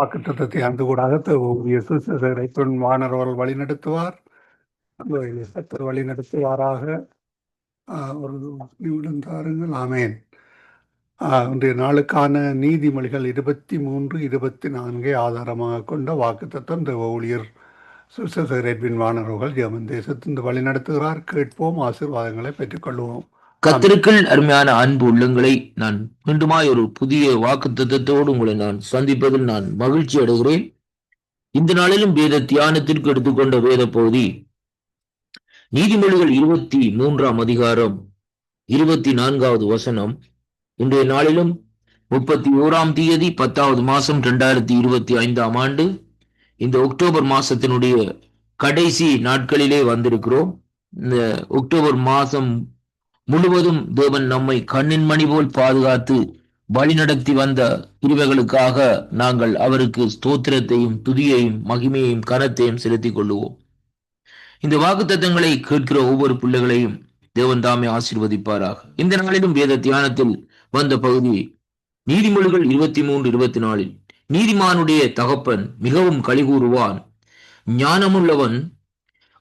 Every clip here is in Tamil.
வாக்குத்தத்தத்தை அந்த கூடாக ஊழிய சுசேசரை தொன் வழிநடத்துவார். அந்த வழிநடத்துவாராக. ஒரு நிமிடம் தாருங்கள். ஆமேன். இன்றைய நாளுக்கான நீதிமொழிகள் இருபத்தி மூன்று இருபத்தி நான்கை ஆதாரமாக கொண்ட வாக்குத்தத்தம் இந்த ஊழியர் சுசேசர் எட்வின் ஜெமன் ஜெர்மன் தேசத்திலிருந்து வழிநடத்துகிறார். கேட்போம் ஆசீர்வாதங்களை பெற்றுக்கொள்வோம். கத்திற்குள் அருமையான அன்பு உள்ளங்களை நான் மீண்டுமாய் ஒரு புதிய வாக்கு தத்துவத்தோடு உங்களை நான் சந்திப்பதில் நான் மகிழ்ச்சி அடைகிறேன். இந்த நாளிலும் வேத தியானத்திற்கு எடுத்துக்கொண்ட வேத பகுதி. நீதிமொழிகள் இருபத்தி மூன்றாம் அதிகாரம் இருபத்தி நான்காவது வசனம். இன்றைய நாளிலும் முப்பத்தி ஓராம் தேதி பத்தாவது மாசம் இரண்டாயிரத்தி இருபத்தி ஐந்தாம் ஆண்டு. இந்த அக்டோபர் மாசத்தினுடைய கடைசி நாட்களிலே வந்திருக்கிறோம். இந்த அக்டோபர் மாசம் முழுவதும் தேவன் நம்மை கண்ணின் மணி போல் பாதுகாத்து வழிநடத்தி வந்த பிரிவைகளுக்காக நாங்கள் அவருக்கு ஸ்தோத்திரத்தையும் துதியையும் மகிமையையும் கனத்தையும் செலுத்திக் கொள்ளுவோம். இந்த வாக்குத்தத்தங்களை கேட்கிற ஒவ்வொரு பிள்ளைகளையும் தேவன் தாமே ஆசீர்வதிப்பாராக. இந்த நாளிலும் வேத தியானத்தில் வந்த பகுதி நீதிமொழிகள் இருபத்தி மூன்று இருபத்தி நாலில் நீதிமானுடைய தகப்பன் மிகவும் கழிகூறுவான் ஞானமுள்ளவன்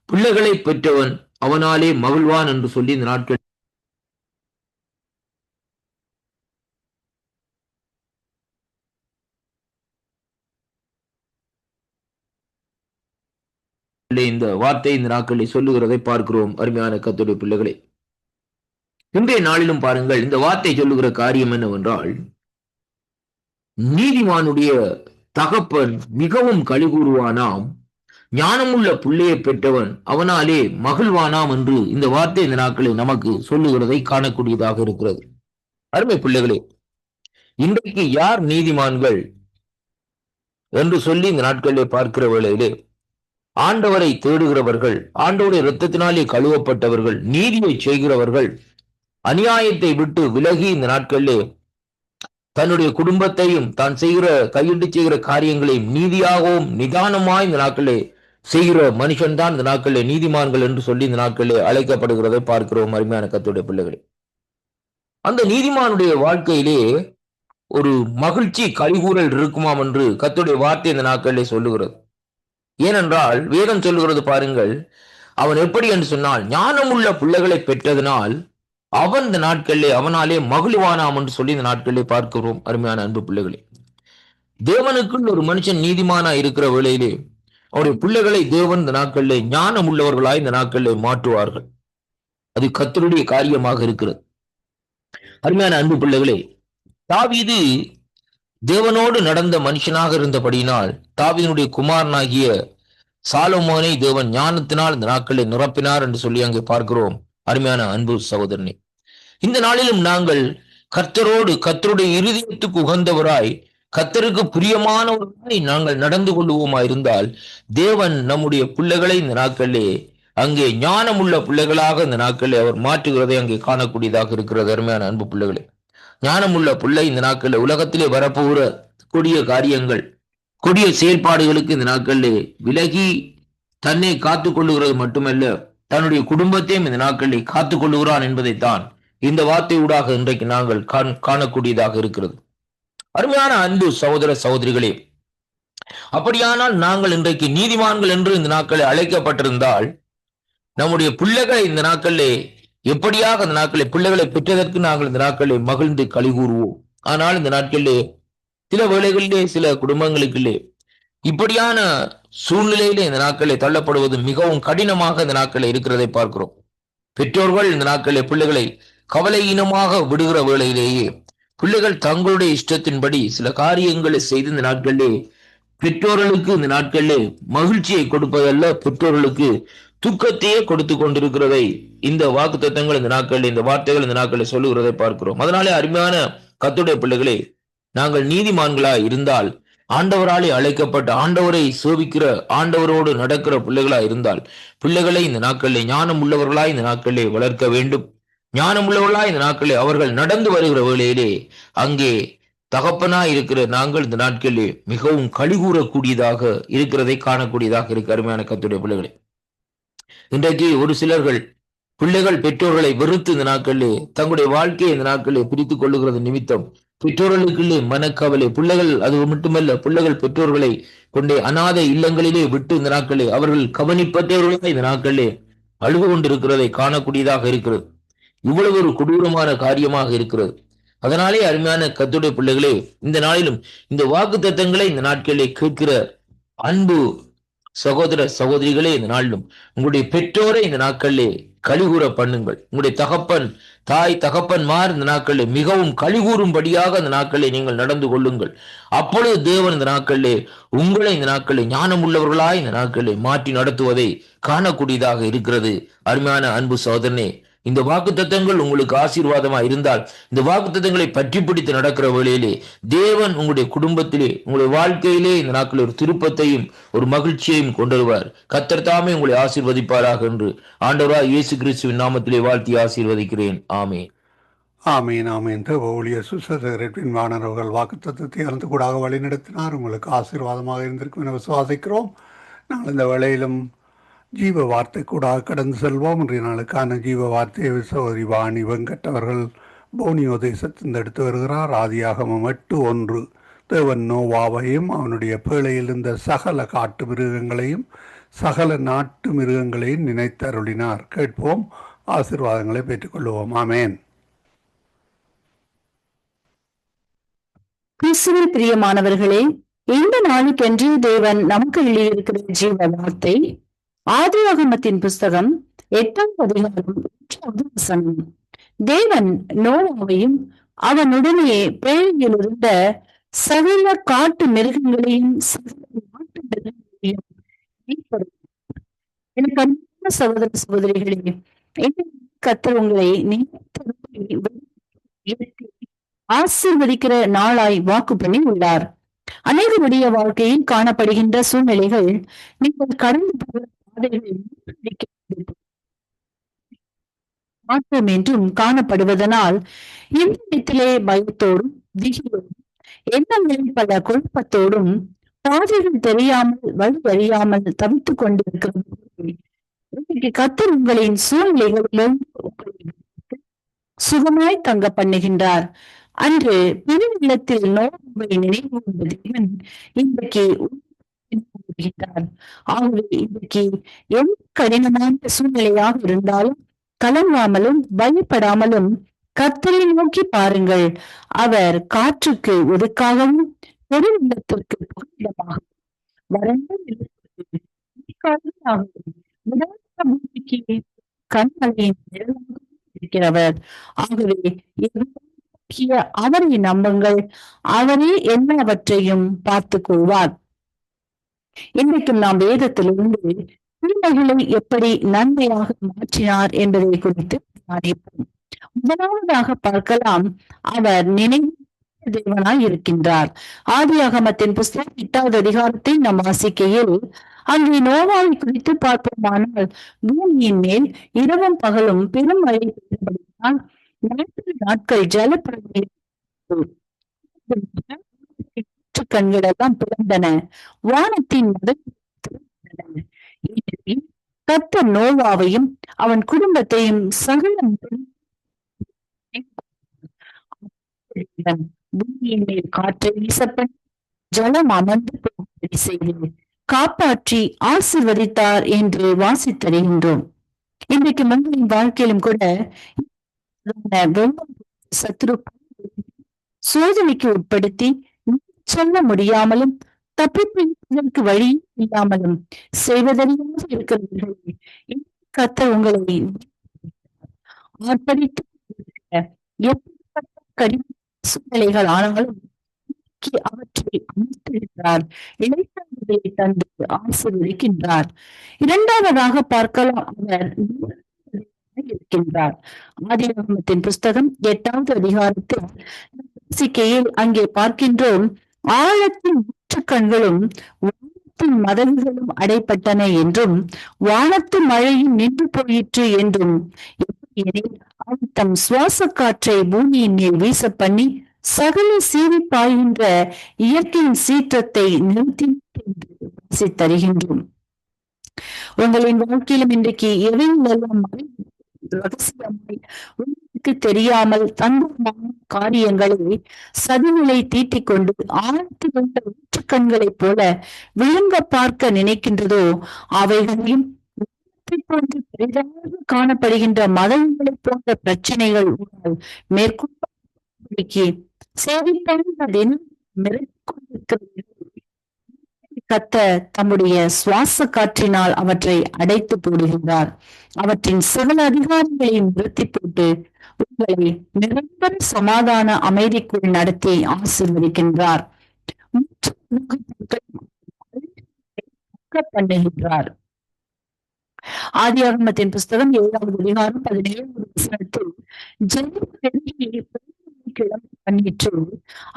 பிள்ளைகளை பெற்றவன் அவனாலே மகிழ்வான் என்று சொல்லி இந்த நாட்கள் இந்த வார்த்தை இந்த நாட்களில் சொல்லுகிறதை பார்க்கிறோம். அருமையான கத்துடைய பிள்ளைகளே இன்றைய நாளிலும் பாருங்கள் இந்த வார்த்தை சொல்லுகிற காரியம் என்னவென்றால் நீதிமானுடைய தகப்பன் மிகவும் கழிகூறுவானாம் ஞானமுள்ள பிள்ளையை பெற்றவன் அவனாலே மகிழ்வானாம் என்று இந்த வார்த்தை இந்த நாட்களில் நமக்கு சொல்லுகிறதை காணக்கூடியதாக இருக்கிறது. அருமை பிள்ளைகளே இன்றைக்கு யார் நீதிமான்கள் என்று சொல்லி இந்த நாட்களிலே பார்க்கிற வேளையிலே ஆண்டவரை தேடுகிறவர்கள் ஆண்டவருடைய இரத்தத்தினாலே கழுவப்பட்டவர்கள் நீதியை செய்கிறவர்கள் அநியாயத்தை விட்டு விலகி இந்த நாட்களிலே தன்னுடைய குடும்பத்தையும் தான் செய்கிற கையிட்டு செய்கிற காரியங்களையும் நீதியாகவும் நிதானமாய் இந்த நாட்களே செய்கிற மனுஷன் தான் இந்த நாட்களே நீதிமான்கள் என்று சொல்லி இந்த நாட்களிலே அழைக்கப்படுகிறதை பார்க்கிறோம் அருமையான கத்துடைய பிள்ளைகளே. அந்த நீதிமானுடைய வாழ்க்கையிலே ஒரு மகிழ்ச்சி கழிகூறல் இருக்குமாம் என்று கத்துடைய வார்த்தை இந்த நாட்களிலே சொல்லுகிறது. ஏனென்றால் வேதம் சொல்கிறது பாருங்கள் அவன் எப்படி என்று சொன்னால் ஞானமுள்ள பிள்ளைகளை பெற்றதனால் அவன் இந்த நாட்களிலே அவனாலே மகிழ்வானாம் என்று சொல்லி இந்த நாட்களிலே பார்க்கிறோம் அருமையான அன்பு பிள்ளைகளே. தேவனுக்குள் ஒரு மனுஷன் நீதிமானா இருக்கிற வேளையிலே அவருடைய பிள்ளைகளை தேவன் இந்த நாட்களிலே ஞானம் உள்ளவர்களாய் இந்த நாட்களிலே மாற்றுவார்கள். அது கத்தருடைய காரியமாக இருக்கிறது. அருமையான அன்பு பிள்ளைகளே தாவீது தேவனோடு நடந்த மனுஷனாக இருந்தபடியினால் தாவினுடைய குமாரனாகிய சாலமோனை தேவன் ஞானத்தினால் இந்த நாட்களை நிரப்பினார் என்று சொல்லி அங்கே பார்க்கிறோம். அருமையான அன்பு சகோதரனே. இந்த நாளிலும் நாங்கள் கர்த்தரோடு கர்த்தருடைய இருதயத்துக்கு உகந்தவராய் கர்த்தருக்கு பிரியமானவராய் நாங்கள் நடந்து கொள்வோமா இருந்தால் தேவன் நம்முடைய பிள்ளைகளை இந்த நாட்களே அங்கே ஞானமுள்ள பிள்ளைகளாக இந்த நாட்களே அவர் மாற்றுகிறதை அங்கே காணக்கூடியதாக இருக்கிறது. அருமையான அன்பு பிள்ளைகளே. ஞானமுள்ள பிள்ளை இந்த நாட்களில். உலகத்திலே வரப்போகிற கொடிய காரியங்கள் கொடிய செயல்பாடுகளுக்கு இந்த நாட்களிலே விலகி தன்னை காத்து கொள்ளுகிறது மட்டுமல்ல தன்னுடைய குடும்பத்தையும் இந்த நாட்களில் காத்து கொள்ளுகிறான் என்பதைத்தான் இந்த வார்த்தை ஊடாக இன்றைக்கு நாங்கள் காணக்கூடியதாக இருக்கிறது. அருமையான அன்பு சகோதர சகோதரிகளே அப்படியானால் நாங்கள் இன்றைக்கு நீதிமான்கள் என்று இந்த நாட்களில் அழைக்கப்பட்டிருந்தால் நம்முடைய பிள்ளைகளை இந்த நாட்களிலே எப்படியாக அந்த நாட்களை பிள்ளைகளை பெற்றதற்கு நாங்கள் இந்த நாட்களை மகிழ்ந்து களி கூறுவோம். ஆனால் இந்த நாட்களிலே சில வேளைகளிலே சில குடும்பங்களுக்குள்ளே இப்படியான சூழ்நிலையிலே இந்த நாட்களை தள்ளப்படுவது மிகவும் கடினமாக இந்த நாட்களில் இருக்கிறதை பார்க்கிறோம். பெற்றோர்கள் இந்த நாட்களிலே பிள்ளைகளை கவலையீனமாக விடுகிற வேளையிலேயே பிள்ளைகள் தங்களுடைய இஷ்டத்தின்படி சில காரியங்களை செய்து இந்த நாட்களிலே பெற்றோர்களுக்கு இந்த நாட்களிலே மகிழ்ச்சியை கொடுப்பதல்ல பெற்றோர்களுக்கு துக்கத்தையே கொடுத்து கொண்டிருக்கிறதை இந்த வாக்கு தத்தங்கள் இந்த நாட்களில் இந்த வார்த்தைகள் இந்த நாட்களில் சொல்லுகிறதை பார்க்கிறோம். அதனாலே அருமையான கத்துடைய பிள்ளைகளே நாங்கள் நீதிமான்களாய் இருந்தால் ஆண்டவராலே அழைக்கப்பட்ட ஆண்டவரை சோபிக்கிற ஆண்டவரோடு நடக்கிற பிள்ளைகளா இருந்தால் பிள்ளைகளை இந்த நாட்களில் ஞானம் உள்ளவர்களாய் இந்த நாட்களிலே வளர்க்க வேண்டும். ஞானம் உள்ளவர்களாய் இந்த நாட்களில் அவர்கள் நடந்து வருகிற வேளையிலே அங்கே தகப்பனா இருக்கிற நாங்கள் இந்த நாட்களிலே மிகவும் கழிகூறக்கூடியதாக இருக்கிறதை காணக்கூடியதாக இருக்கு அருமையான கத்துடைய பிள்ளைகளே. இன்றைக்கு ஒரு சிலர்கள் பிள்ளைகள் பெற்றோர்களை வெறுத்து இந்த நாட்களிலே தங்களுடைய வாழ்க்கையை இந்த நாட்களிலே பிரித்துக் கொள்ளுகிறது நிமித்தம். பெற்றோர்களுக்குள்ளே மனக்கவலை பிள்ளைகள் அது மட்டுமல்ல பிள்ளைகள் பெற்றோர்களை கொண்டே அநாதை இல்லங்களிலே விட்டு இந்த நாட்களே அவர்கள் கவனிப்பற்றவர்களாக இந்த நாட்களே அழுது கொண்டிருக்கிறதை காணக்கூடியதாக இருக்கிறது. இவ்வளவு ஒரு கொடூரமான காரியமாக இருக்கிறது. அதனாலே அருமையான கத்துடைய பிள்ளைகளே இந்த நாளிலும் இந்த வாக்கு தத்தங்களை இந்த நாட்களிலே கேட்கிற அன்பு சகோதர சகோதரிகளே இந்த நாளிலும் உங்களுடைய பெற்றோரை இந்த நாட்களிலே கழிகூற பண்ணுங்கள். உங்களுடைய தகப்பன் தாய் தகப்பன்மார் இந்த நாட்களிலே மிகவும் கழிகூறும்படியாக இந்த நாட்களிலே நீங்கள் நடந்து கொள்ளுங்கள். அப்பொழுது தேவன் இந்த நாட்களிலே உங்களை இந்த நாட்களிலே ஞானம் உள்ளவர்களாய் இந்த நாட்களிலே மாற்றி நடத்துவதை காணக்கூடியதாக இருக்கிறது. அருமையான அன்பு சோதரனே இந்த வாக்குத்தத்தங்கள் உங்களுக்கு ஆசீர்வாதமா இருந்தால் இந்த வாக்குத்தத்தங்களை பற்றி பிடித்து நடக்கிற வேளையிலே தேவன் உங்களுடைய குடும்பத்திலே உங்களுடைய வாழ்க்கையிலே இந்த நாட்களில் ஒரு திருப்பத்தையும் ஒரு மகிழ்ச்சியையும் கொண்டு வருவார் கத்தர் தாமே உங்களை ஆசீர்வதிப்பாராக என்று ஆண்டவரா இயேசு கிறிஸ்துவின் நாமத்திலே வாழ்த்தி ஆசீர்வதிக்கிறேன். ஆமே ஆமீன் ஆமீன். ஊழியர் சுசதரின் வானரவர்கள் வாக்கு தத்துவத்தை அறிந்து கூடாக வழிநடத்தினார். உங்களுக்கு ஆசீர்வாதமாக இருந்திருக்கும் என விசுவாசிக்கிறோம். நாங்கள் இந்த வேளையிலும் ஜீவ வார்த்தை கூட கடந்து செல்வோம். இன்றைய நாளுக்கான ஜீவ வார்த்தையை சோதரி வாணி வெங்கட் அவர்கள் போனியோ தேசத்திலிருந்து எடுத்து வருகிறார். ஆதியாகமம் எட்டு ஒன்று. தேவன் நோவாவையும் அவனுடைய பேழையில் இருந்த சகல காட்டு மிருகங்களையும் சகல நாட்டு மிருகங்களையும் நினைத்தருளினார். கேட்போம். ஆசீர்வாதங்களை பெற்றுக்கொள்வோம். ஆமேன். கிறிஸ்துவில் பிரியமானவர்களே இந்த நாளுக்கென்று தேவன் நமக்கு எழுதியிருக்கிற ஜீவ வார்த்தை ஆதியாகமத்தின் புஸ்தகம் எட்டாம் அதிகாரம் வசனம். தேவன் நோவாவையும் அவனுடனே பேழையில் இருந்த சகல காட்டு மிருகங்களையும் நாட்டு மிருகங்களையும் எனக்கு சகோதர சகோதரிகளே கத்தர் உங்களை ஆசிர்வதிக்கிற ஆசீர்வதிக்கிற நாளாய் வாக்கு பண்ணி உள்ளார். அநேகருடைய வாழ்க்கையில் காணப்படுகின்ற சூழ்நிலைகள் நீங்கள் கடந்து போகிற மாற்றம் என்றும் காணப்படுவதனால் இந்த இடத்திலே பயத்தோடும் திகிலோடும் எண்ணங்களில் பல குழப்பத்தோடும் பாதைகள் தெரியாமல் வழி அறியாமல் தவித்துக் கொண்டிருக்கிறது கத்தர் உங்களின் சூழ்நிலைகளிலும் சுகமாய் தங்க பண்ணுகின்றார். அன்று பெருநிலத்தில் நோய் நினைவு கொண்ட தேவன் இன்றைக்கு ஆகவே இன்றைக்கு எந்த கடினமான சூழ்நிலையாக இருந்தாலும் கலங்காமலும் பயப்படாமலும் கர்த்தரை நோக்கி பாருங்கள். அவர் காற்றுக்கு ஒதுக்காகவும் பெருநிலத்திற்கு புகலிடமாகவும் வறண்ட நிலத்திற்கு கண்மலையின் இருக்கிறவர். ஆகவே அவரை நம்புங்கள். அவரே எல்லாவற்றையும் பார்த்துக் கொள்வார் இன்றைக்கும் நாம் வேதத்திலிருந்து தீமைகளை எப்படி நன்மையாக மாற்றினார் என்பதை குறித்து தியானிப்போம். முதலாவதாக பார்க்கலாம் அவர் நினைவு தேவனாய் இருக்கின்றார். ஆதியாகமத்தின் புஸ்தகம் எட்டாவது அதிகாரத்தை நாம் வாசிக்கையில் அங்கே நோவாவை குறித்து பார்ப்போமானால் பூமியின் மேல் இரவும் பகலும் பெரும் மழை பெய்தபடியால் நான்கு நாட்கள் ஜலப்பிரளயம் கண்களெல்லாம் பிறந்தன வானத்தின் மதகு திறந்தன. நோவாவையும் அவன் குடும்பத்தையும் சகலம் பூமியின் மேல் காற்றை வீசப்பன். ஜலம் அமர்ந்து போகும்படி செய்து காப்பாற்றி ஆசிர்வதித்தார் என்று வாசித்தறிகின்றோம். இன்றைக்கு மங்களின் வாழ்க்கையிலும் கூட சத்ரு சோதனைக்கு உட்படுத்தி சொல்ல முடியாமலும் தப்பிப்பிடிப்பதற்கு வழி இல்லாமலும் செய்வதறியாக இருக்கிறவர்கள். கத்த உங்களை ஆர்ப்பரித்து எப்படிப்பட்ட கடின சூழ்நிலைகள் ஆனாலும் அவற்றை அமைத்திருக்கிறார். இளைத்தவர்களை தந்து ஆசீர்வதிக்கின்றார். இரண்டாவதாக பார்க்கலாம் அவர் இருக்கின்றார். ஆதியாகமத்தின் புஸ்தகம் எட்டாவது அதிகாரத்தில் அங்கே பார்க்கின்றோம் ஆழத்தின் கண்களும் வானத்தின் மதகுகளும் அடைப்பட்டன என்றும் வானத்து மழையும் நின்று போயிற்று என்றும் எப்படியெனில் அவன் தம் சுவாச காற்றை பூமியின் மேல் வீச பண்ணி சகல சீவி பாய்கின்ற இயற்கையின் சீற்றத்தை நிறுத்தி என்று உங்களின் வாழ்க்கையிலும் இன்றைக்கு எவையில் எல்லாம் ரகசியமாய் உங்கள் தெரியாமல் தந்திரமான காரியங்களை சதிநிலை தீட்டிக் கொண்டு ஆழத்தில் உள்ள ஊற்றுக்கண்களைப் போல விழுங்க பார்க்க நினைக்கின்றதோ அவைகளையும் போன்று பெரிதாக காணப்படுகின்ற மதங்களைப் போன்ற பிரச்சனைகள் உன்னால் மேற்கொண்டு சேவிப்பான தினம் மிரட்டிக் கொண்டிருக்கிறது கத்த தம்முடைய சுவாச காற்றினால் அவற்றை அடைத்து போடுகின்றார். அவற்றின் சகல அதிகாரங்களையும் நிறுத்தி போட்டு உங்களை நிரந்தர சமாதான அமைதிக்குள் நடத்தி ஆசீர்வதிக்கின்றார். பண்ணுகின்றார். ஆதி பண்ணுகின்றார் புஸ்தகம் ஏழாவது அதிகாரம் பதினேழாவது வசனத்தில் ஜெயம் பண்ணிற்று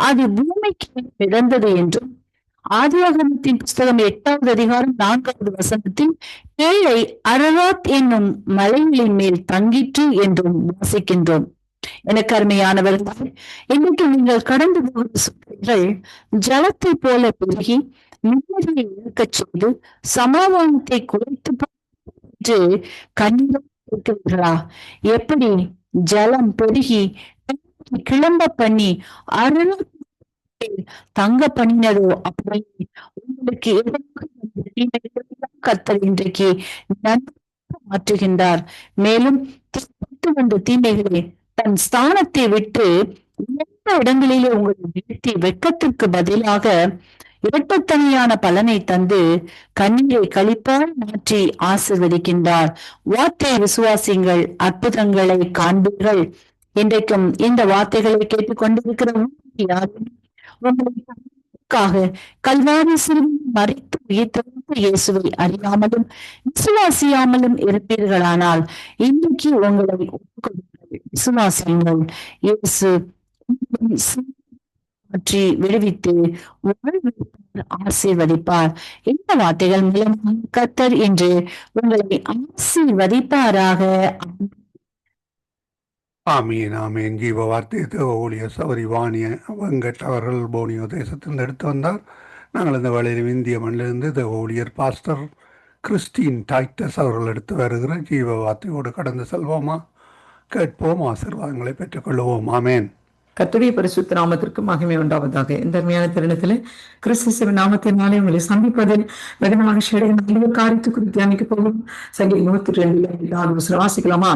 அது பூமிக்கு பிறந்தது என்றும் ஆதியாகமத்தின் புஸ்தகம் எட்டாவது அதிகாரம் நான்காவது வசனத்தில் ஏழை அரராத் என்னும் மலைகளின் மேல் தங்கிற்று என்றும் வாசிக்கின்றோம். எனக்கு அருமையானவர் இன்னைக்கு நீங்கள் கடந்து போகிற சுற்றுகள் ஜலத்தை போல பெருகி நிம்மதியை இழக்கச் செய்து சமாதானத்தை குறைத்து என்று இருக்கிறீர்களா? எப்படி ஜலம் பெருகி கிளம்ப பண்ணி அருள் தங்க பண்ணினதோ அப்படி உங்களுக்கு கத்தர் இன்றைக்கு நன்றாக மாற்றுகின்றார். மேலும் வந்த தீமைகளை தன் ஸ்தானத்தை விட்டு எந்த இடங்களிலே உங்களை வீழ்த்தி வெட்கத்திற்கு பதிலாக இரட்டத்தனியான பலனை தந்து கண்ணீரை கழிப்பால் மாற்றி ஆசிர்வதிக்கின்றார். வார்த்தை விசுவாசிங்கள் அற்புதங்களை காண்பீர்கள். இன்றைக்கும் இந்த வார்த்தைகளை கேட்டுக்கொண்டிருக்கிற யாரும் அவர்களுக்காக கல்வாரி சிறுமி மறைத்து உயிர்த்தெழுந்த இயேசுவை அறியாமலும் விசுவாசியாமலும் இருப்பீர்களானால் இன்னைக்கு உங்களை ஒப்புக்கொடுங்கள் விசுவாசியுங்கள். இயேசு பற்றி விடுவித்து ஆசீர்வதிப்பார். இந்த வார்த்தைகள் மூலம் கத்தர் என்று உங்களை ஆசீர்வதிப்பாராக. ஆமீன் ஆமீன். ஜீவ வார்த்தை தேவ ஊழிய சௌரி வாணிய வெங்கட் அவர்கள் போனியோ தேசத்திலிருந்து எடுத்து வந்தார். நாங்கள் இந்த வேளையில் இந்திய மண்ணிலிருந்து தேவ ஊழியர் பாஸ்டர் கிறிஸ்டின் டாய்டஸ் அவர்கள் எடுத்து வருகிற ஜீவ வார்த்தையோடு கடந்து செல்வோமா? கேட்போம். ஆசீர்வாதங்களை பெற்றுக்கொள்வோம் ஆமேன். கத்துடைய பரிசுத்த நாமத்திற்கு மகிமை உண்டாவதாக. இந்த அருமையான தருணத்துல கிறிஸ்துவ நாமத்தினாலே உங்களை சந்திப்பதில் வெகு மகிழ்ச்சியடைய நல்ல காரியத்தை குறித்து தியானிக்க போகும் சங்கி இருபத்தி ரெண்டுல நாலு வாசிக்கலாமா?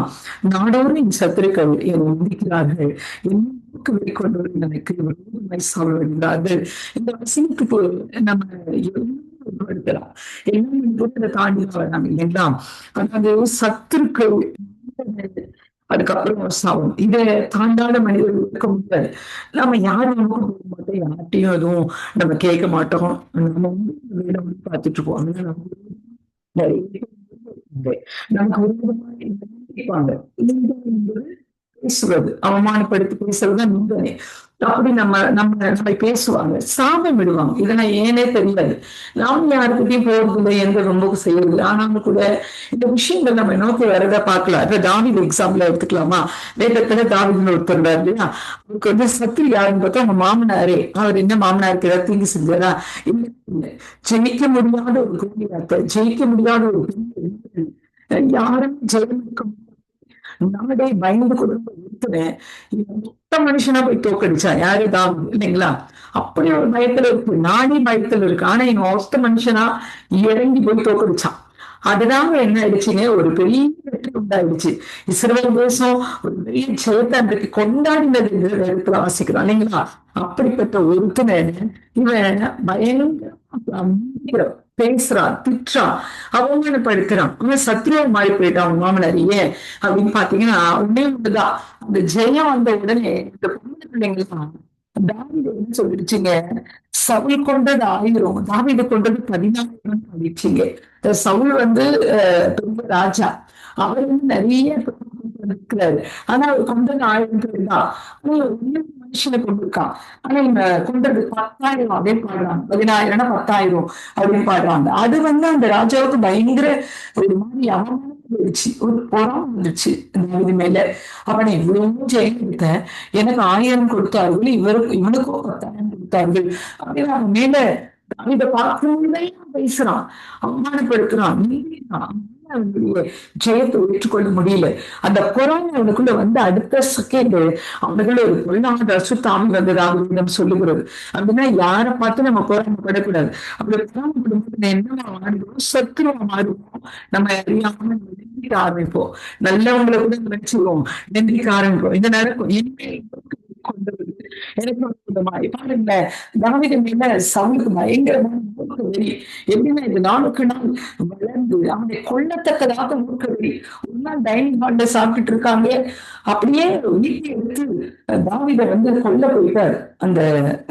நாடோரின் சத்துருக்கள் என்னை நிந்திக்கிறார்கள். எனக்கு வெளிக்கொண்டு எனக்கு வருகிறார்கள் இந்த வசனத்துக்கு நம்ம உட்படுத்தலாம் எல்லாம் தாண்டி நம்ம எல்லாம் அதாவது சத்துருக்கள் அதுக்கப்புறம் சாவும் இதை தாண்டாத மனிதர்கள் இருக்க முடியாது. நம்ம யாரும் நமக்கு போக மாட்டோம்? யார்ட்டையும் எதுவும் நம்ம கேட்க மாட்டோம். நம்ம வந்து வேலை வந்து பார்த்துட்டு இருப்போம் நமக்கு ஒரு விதமாக பேசுறது அவமானப்படுத்தி பேசுறது தான் நிந்தனை அப்படி நம்ம நம்ம நம்மளை பேசுவாங்க. சாபம் விடுவாங்க. இதெல்லாம் ஏனே தெரியாது நானும் யாருக்கிட்டையும் போறதில்லை எந்த ரொம்பவும் செய்யறதில்லை ஆனாலும் கூட இந்த விஷயங்கள் நம்ம நோக்கி வரத பார்க்கலாம். இப்ப தாவித எக்ஸாம்பிள் எடுத்துக்கலாமா? வேதத்துல தாவிதன் ஒருத்தர் இல்லையா? அவருக்கு வந்து சத்து யாருன்னு பார்த்தா அவங்க மாமனாரே. அவர் என்ன மாமனாருக்கு ஏதாவது தீங்கு செஞ்சாரா? இல்லை ஜெயிக்க முடியாத ஒரு குழந்தையாத்த ஜெயிக்க முடியாத ஒரு யாரும் ஜெயம் நாடே பயந்து கொடுத்து ஒருத்தனை மொத்த மனுஷனா போய் தோக்கடிச்சா? யாரு தான் இல்லைங்களா? அப்படி ஒரு பயத்துல இருக்கு. நாடே பயத்துல இருக்கு ஆனா என் ஒத்த மனுஷனா இறங்கி போய் தோக்கடிச்சான் அதனால என்ன ஆயிடுச்சுங்க? ஒரு பெரிய வெற்றி உண்டாயிடுச்சு. இஸ்ரேல் தேசம் ஒரு பெரிய ஜெயத்தை அன்றைக்கு கொண்டாடினது இடத்துல வாசிக்கிறோம் இல்லைங்களா? அப்படிப்பட்ட ஒருத்தனை இவன் பயங்கர பேசுறான் திட்டுறான் அவமானப்படுத்துறான் ஆனா சத்ருவ மாறி போயிட்டான் அவன் மாமனார் அப்படின்னு பாத்தீங்கன்னா உடனே ஒண்ணுதான் அந்த ஜெயம் வந்த உடனே இந்த பொண்ணு பிள்ளைங்களாம் தாவித என்ன சொல்லிடுச்சுங்க சவுல் கொண்டது ஆயிரம் தாவிது கொண்டது பதினாயிரம் சொல்லிடுச்சிங்க சவுல் வந்து ரொம்ப ராஜா. அவர் வந்து நிறைய இருக்கிறாரு. ஆனா அவர் கொண்டது ஆயிரம் பேர் தான். ஆனா மனுஷனை கொண்டிருக்கான் ஆனா இவங்க கொண்டது பத்தாயிரம் அப்படின்னு பாடுறாங்க. பதினாயிரம்னா பத்தாயிரம் அப்படின்னு பாடுறாங்க. அது வந்து அந்த ராஜாவுக்கு பயங்கர ஒரு மாதிரி அவமானம் போயிடுச்சு. ஒரு பொறாம வந்துச்சு இந்த மேல. அவனை இவ்வளவு ஜெயம் எனக்கு ஆயிரம் கொடுத்தார்கள் இவருக்கு இவனுக்கும் பத்தாயிரம் கொடுத்தார்கள் அப்படின்னு அவன் மேல இதை பார்க்கும்போதே பேசுறான். அவமானப்படுத்துறான். நீதிதான் ஜெயத்தை ஏற்றுக்கொள்ள முடியல. அந்த கொரோனா அவனுக்குள்ள வந்து அடுத்த செகண்ட் அவனுக்குள்ள ஒரு பொல்லாத அசுத்தாமி வந்ததாக நம்ம சொல்லுகிறது. அப்படின்னா யாரை பார்த்து நம்ம பொறாமப்படக்கூடாது அப்படி பொறாமப்படும்போது என்ன மாறுவோம் சத்துருவா மாறுவோம் நம்ம அறியாம நம்ம நிந்திக்க ஆரம்பிப்போம். நல்லவங்களை கூட நினைச்சிருவோம் நிந்திக்க ஆரம்பிப்போம். இந்த நடக்கும் இனிமேல் கொண்டு எனக்கு விதமாய் பாருங்க தாவித மேல சவுலுக்கு பயங்கரமான மூக்கு வெறி எப்படின்னா இது நாளுக்கு நாள் வளர்ந்து அவனை கொல்லத்தக்கதாக மூர்க்க வெறி ஒரு நாள் டைனிங் ஹால்ல சாப்பிட்டுட்டு இருக்காங்க. அப்படியே வீட்டை எடுத்து தாவித வந்து கொல்ல போயிட்டார் அந்த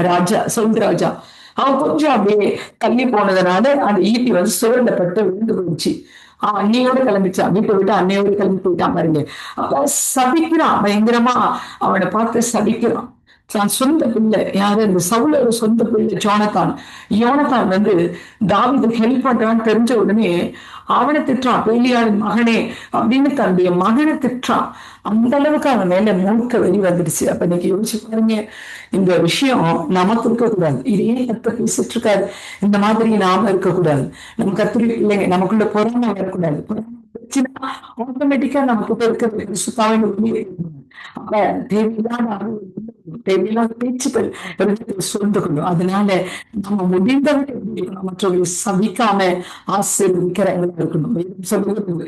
ராஜா சவுல் ராஜா. அவன் கொஞ்சம் அப்படியே தள்ளி போனதுனால அந்த ஈட்டி வந்து சுரண்டப்பட்டு விழுந்து போயிடுச்சு. அவன் அன்னையோட கிளம்பிச்சான். வீட்டை விட்டு அன்னையோட கிளம்பி போயிட்டான் பாருங்க. அப்ப சபிக்கிறான் பயங்கரமா. அவனை பார்த்து சபிக்கிறான். தான் சொந்த பிள்ளை யாரு? இந்த சவுலோட சொந்த பிள்ளை ஜோனத்தான். யோனத்தான் வந்து தாவிதுக்கு ஹெல்ப் பண்றான்னு தெரிஞ்ச உடனே அவனை திட்டுறான் பெலியாளின் மகனே அப்படின்னு தன்னுடைய மகனை திட்டான் அந்த அளவுக்கு அவன் மேல மூக்க வெளி வந்துடுச்சு. அப்ப நீங்க யோசிச்சு பாருங்க இந்த விஷயம் நமக்கு இருக்கக்கூடாது. இது ஏன் கத்த பேசிட்டு இருக்காரு இந்த மாதிரி நாம இருக்கக்கூடாது. நம்ம கத்திரி இல்லைங்க நமக்குள்ள பொறாமை வரக்கூடாது. ஆட்டோமேட்டிக்கா நமக்கு இருக்கிற சுத்தாவின் உண்மையை அப்ப தேவையில்லாத தேவையில்லாத பேச்சுக்கள் இடத்துல சொல்ந்து கொள்ளும் அதனால நம்ம முடிந்தவரை மற்றவர்களை சபிக்காம ஆசீர்வதிக்கிறவங்களா இருக்கணும். சொல்லுவது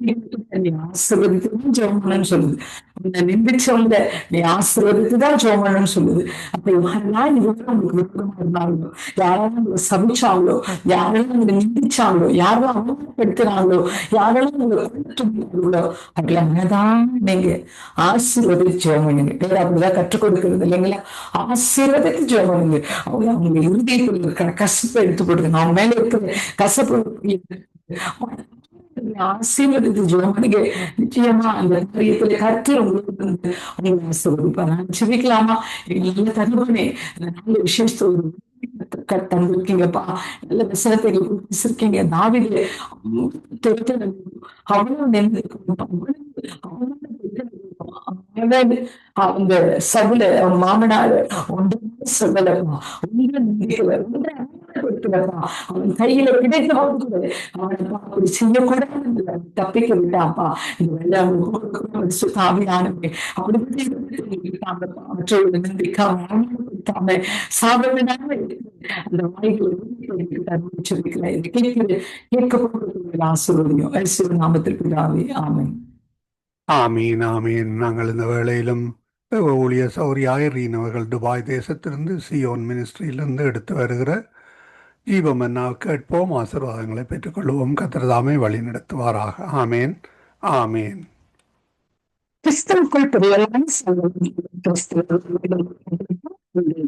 நீ ஆசீர்வதித்துதான் ஜெபம்னு சொல்லுது. உன்னை நிந்திச்சவங்க நீ ஆசீர்வதித்துதான் ஜெபம்னு சொல்லுது. அப்ப யாரெல்லாம் இதுவரை உங்களுக்கு விருப்பமா இருந்தாங்களோ? யாரெல்லாம் உங்களை சபிச்சாங்களோ? யாரெல்லாம் உங்களை நிந்திச்சாங்களோ? யாரெல்லாம் அவமானப்படுத்தினாங்களோ யாரெல்லாம் உங்களை கொண்டுட்டாங்களோ அவங்கள மனதான் நீங்க ஆசீர்வதி ஜோமனுங்க வேற அப்படிதான் கற்றுக் கொடுக்கிறது இல்லைங்களா? ஆசீர்வதித்து ஜோமனுங்க பண்ணுங்க அவங்க அவங்க இறுதியத்தில் இருக்கிற கசப்பை எடுத்து கொடுங்க. அவங்க மேல இருக்கிற கசப்பு ஆசீர்வதித்து ஜெபம் நிச்சயமா அந்த காரியத்துல கர்த்தர் உங்களுக்கு வந்து உங்களை ஆசீர்வதிப்பார் நான் ஜெபிக்கலாமா? நல்ல தருவனே நல்ல விசேஷத்தை ஒரு தந்திருக்கீங்கப்பா. நல்ல வசனத்தை பேசிருக்கீங்க. தாவிது தெரிஞ்ச அவ்வளவு அவங்க அந்த சபுல அவன் மாமனார் ஒன்றுமே சொல்லலப்பா ஒன்றும் நிந்திக்கல ஒன்றும் அவமானப்படுத்தலப்பா அவன் கையில கிடைத்தவாது கூட அவனை அப்படி செய்யக்கூடாது தப்பிக்க விட்டாப்பா. இந்த வெள்ளாமை சுத்தாமியானவே அப்படி மற்றவர்கள் நம்பிக்காம கொடுத்தாம சாபவிடாம அந்த வாய்ப்பு சொல்லிக்கலாம் இது கேட்கிறது கேட்கப்படுறது ஆசீர்வதியும். ஐஸ்வர நாமத்திற்கு பிதாவே ஆமென். ஆமீன் ஆமீன். நாங்கள் இந்த வேளையிலும் ஊழிய சௌரி சௌரியாக அவர்கள் துபாய் தேசத்திலிருந்து சியோன் மினிஸ்ட்ரியிலிருந்து எடுத்து வருகிற ஜீபம் என்ன கேட்போம். ஆசீர்வாதங்களை பெற்றுக்கொள்வோம் கத்திரதாமை வழி நடத்துவாராக. ஆமேன் ஆமேன். கிறிஸ்தவுக்குள் பிரியமான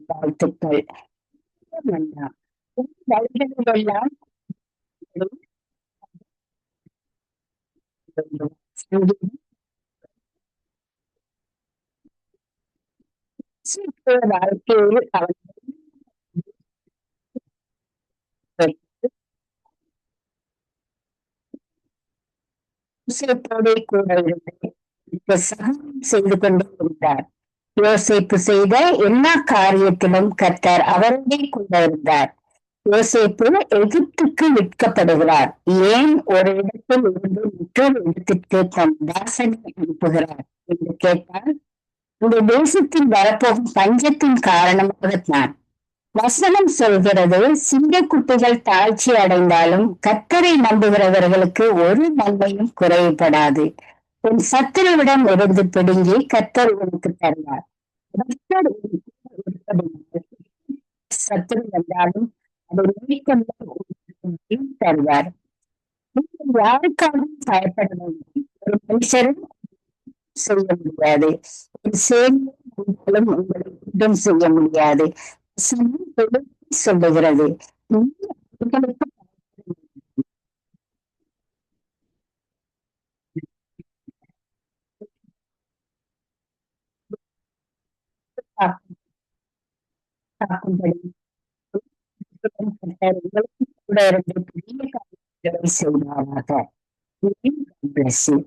வாழ்த்துக்கள் மன்னா. வழிகளிலெல்லாம் வாழ்க்கையில் அவன் கூட இருந்து சகாயம் செய்து கொண்டு இருந்தார் யோசிப்பு செய்த எல்லா காரியத்திலும் கர்த்தர் அவருடைய கூட இருந்தார் யோசேப்பு எகிப்துக்கு விற்கப்படுகிறார் ஏன் ஒரு இடத்தில் இருந்து மற்றொரு இடத்திற்கு தன் தாசனை அனுப்புகிறார்? என்று கேட்டால் இந்த தேசத்தில் வரப்போகும் பஞ்சத்தின் காரணமாகத்தான். வசனம் சொல்கிறது சிங்க குட்டிகள் தாழ்ச்சி அடைந்தாலும் கத்தரை நம்புகிறவர்களுக்கு ஒரு நன்மையும் குறைவுபடாது உன் சத்துருவிடம் இருந்து பிடுங்கி கத்தர் உனக்கு தருவார். சத்துரு வந்தாலும் அதை நீக்கமாக தருவார். நீங்கள் யாருக்காகவும் பயப்பட வேண்டும் ஒரு மனுஷரும் செய்ய முடியாது. ஒரு சேமியும் உங்களை ஒன்றும் செய்ய முடியாது வசனம் தெளிவாய் சொல்லுகிறது நீ அவர்களுக்கு காக்கும்படி உங்களுக்கு கூட இருந்து பெரிய காரியங்களை செய்வாராக God bless you.